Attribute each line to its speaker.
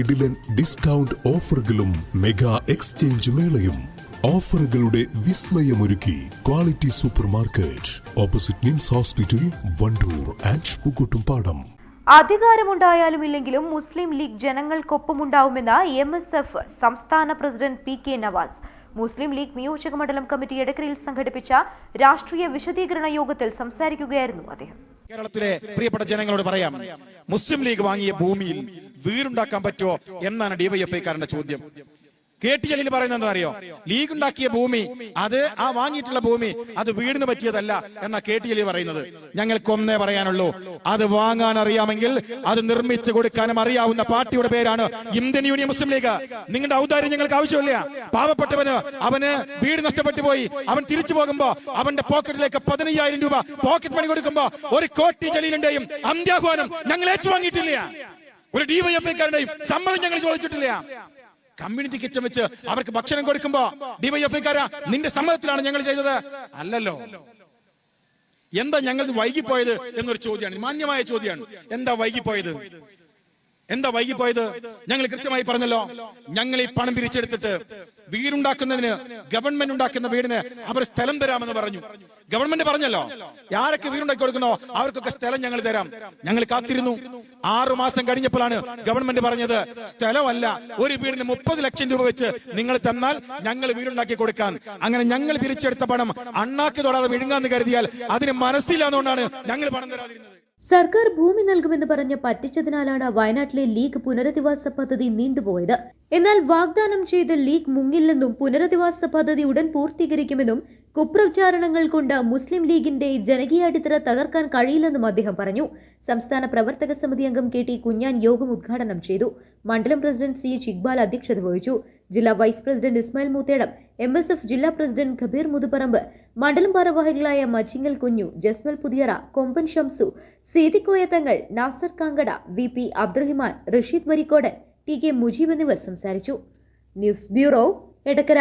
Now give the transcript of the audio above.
Speaker 1: കിടിലൻ ഡിസ്കൗണ്ട് ഓഫറുകളും mega exchange മേളയും. ഓഫറുകളുടെ വിസ്മയമൊരുക്കി quality super market opposite Nims hospital Wandoor and Pookkottumpadam
Speaker 2: അധികാരമുണ്ടായാലും ഇല്ലെങ്കിലും മുസ്ലിം ലീഗ് ജനങ്ങൾക്കൊപ്പമുണ്ടാവുമെന്ന് എം എസ് എഫ് സംസ്ഥാന president P K Navas. Muslim League നിയോജക മണ്ഡലം കമ്മിറ്റി എടക്കരയിൽ സംഘടിപ്പിച്ച രാഷ്ട്രീയ വിശദീകരണ യോഗത്തിൽ സംസാരിക്കുകയായിരുന്നു അദ്ദേഹം.
Speaker 3: കേരളത്തിലെ പ്രിയപ്പെട്ട ജനങ്ങളോട് പറയാം മുസ്ലിം ലീഗ് വാങ്ങിയ ഭൂമിയിൽ വീടുണ്ടാക്കാൻ പറ്റുമോ എന്നാണ് ഡിവൈഎഫ്ഐക്കാരന്റെ ചോദ്യം. കെ ടി ജലീൽ പറയുന്നത് എന്താ അറിയോ ലീഗ് ഉണ്ടാക്കിയ ഭൂമി അത് ആ വാങ്ങിയിട്ടുള്ള ഭൂമി അത് വീടിന് പറ്റിയതല്ല എന്ന കെ ടി ജലീൽ പറയുന്നത്. ഞങ്ങൾക്ക് ഒന്നേ പറയാനുള്ളൂ അത് വാങ്ങാൻ അറിയാമെങ്കിൽ അത് നിർമ്മിച്ചു കൊടുക്കാനും അറിയാവുന്ന പാർട്ടിയുടെ പേരാണ് ഇന്ത്യൻ യൂണിയൻ മുസ്ലിം ലീഗ്. നിങ്ങളുടെ ഔദാര്യം ഞങ്ങൾക്ക് ആവശ്യമില്ല. പാവപ്പെട്ടവന് അവന് വീട് നഷ്ടപ്പെട്ടു പോയി. അവൻ തിരിച്ചു പോകുമ്പോ അവന്റെ പോക്കറ്റിലേക്ക് പതിനയ്യായിരം രൂപ പോക്കറ്റ് മണി കൊടുക്കുമ്പോ ഒരു കോട്ടി ജലീലിന്റെയും അന്ത്യാഹ്വാനം ഞങ്ങൾ ഏറ്റുവാങ്ങിയിട്ടില്ല. ഒരു ഡിവൈഎഫ്ഐക്കാരുടെയും സമ്മതം ഞങ്ങൾ ചോദിച്ചിട്ടില്ല. കമ്മ്യൂണിറ്റി കിച്ചൺ വെച്ച് അവർക്ക് ഭക്ഷണം കൊടുക്കുമ്പോ ഡിവൈഎഫ്ഐക്കാരാ നിന്റെ സമ്മതത്തിലാണ് ഞങ്ങൾ ചെയ്തത്. അല്ലല്ലോ. എന്താ ഞങ്ങൾ വൈകിപ്പോയത് എന്നൊരു ചോദ്യമാണ്. മാന്യമായ ചോദ്യമാണ്. എന്താ വൈകിപ്പോയത്? എന്താ വൈകിപ്പോയത്? ഞങ്ങൾ കൃത്യമായി പറഞ്ഞല്ലോ. ഞങ്ങൾ ഈ പണം പിരിച്ചെടുത്തിട്ട് വീടുണ്ടാക്കുന്നതിന് ഗവൺമെന്റ് ഉണ്ടാക്കുന്ന വീടിന് അവർ സ്ഥലം തരാമെന്ന് പറഞ്ഞു. ഗവൺമെന്റ് പറഞ്ഞല്ലോ ആരൊക്കെ വീടുണ്ടാക്കി കൊടുക്കുന്നോ അവർക്കൊക്കെ സ്ഥലം ഞങ്ങൾ തരാം. ഞങ്ങൾ കാത്തിരുന്നു. ആറു മാസം കഴിഞ്ഞപ്പോഴാണ് ഗവൺമെന്റ് പറഞ്ഞത് സ്ഥലമല്ല ഒരു വീടിന് മുപ്പത് ലക്ഷം രൂപ വെച്ച് നിങ്ങൾ തന്നാൽ ഞങ്ങൾ വീടുണ്ടാക്കി കൊടുക്കാൻ അങ്ങനെ ഞങ്ങൾ തിരിച്ചെടുത്ത പണം അണ്ണാക്ക് തൊടാതെ വിഴുങ്ങാന്ന് കരുതിയാൽ അതിന് മനസ്സിലാന്നുകൊണ്ടാണ് ഞങ്ങൾ പണം തരാതിരുന്നത്.
Speaker 4: സർക്കാർ ഭൂമി നൽകുമെന്ന് പറഞ്ഞ് പറ്റിച്ചതിനാലാണ് വയനാട്ടിലെ ലീഗ് പുനരധിവാസ പദ്ധതി നീണ്ടുപോയത്. എന്നാൽ വാഗ്ദാനം ചെയ്ത ലീഗ് മുങ്ങില്ലെന്നും പുനരധിവാസ പദ്ധതി ഉടൻ പൂർത്തീകരിക്കുമെന്നും കുപ്രചാരണങ്ങൾ കൊണ്ട് മുസ്ലിം ലീഗിന്റെ ജനകീയ അടിത്തറ തകർക്കാൻ കഴിയില്ലെന്നും അദ്ദേഹം പറഞ്ഞു. സംസ്ഥാന പ്രവർത്തക സമിതി അംഗം കെ ടി കുഞ്ഞാൻ യോഗം ഉദ്ഘാടനം ചെയ്തു. മണ്ഡലം പ്രസിഡന്റ് സി എച്ച് ഇക്ബാൽ അധ്യക്ഷത വഹിച്ചു. ജില്ലാ vice president Ismail Moothedam M S F ജില്ലാ പ്രസിഡന്റ് ഖബീർ മുതുപറമ്പ് മണ്ഡലം ഭാരവാഹികളായ Machingal Kunju Jasmal Puthiyara Komban Shamsu Seethikoyathangal Nasar Kankada V P Abdurahiman Rasheed Varikkodan T K Mujeeb എന്നിവർ സംസാരിച്ചു. News bureau Edakkara.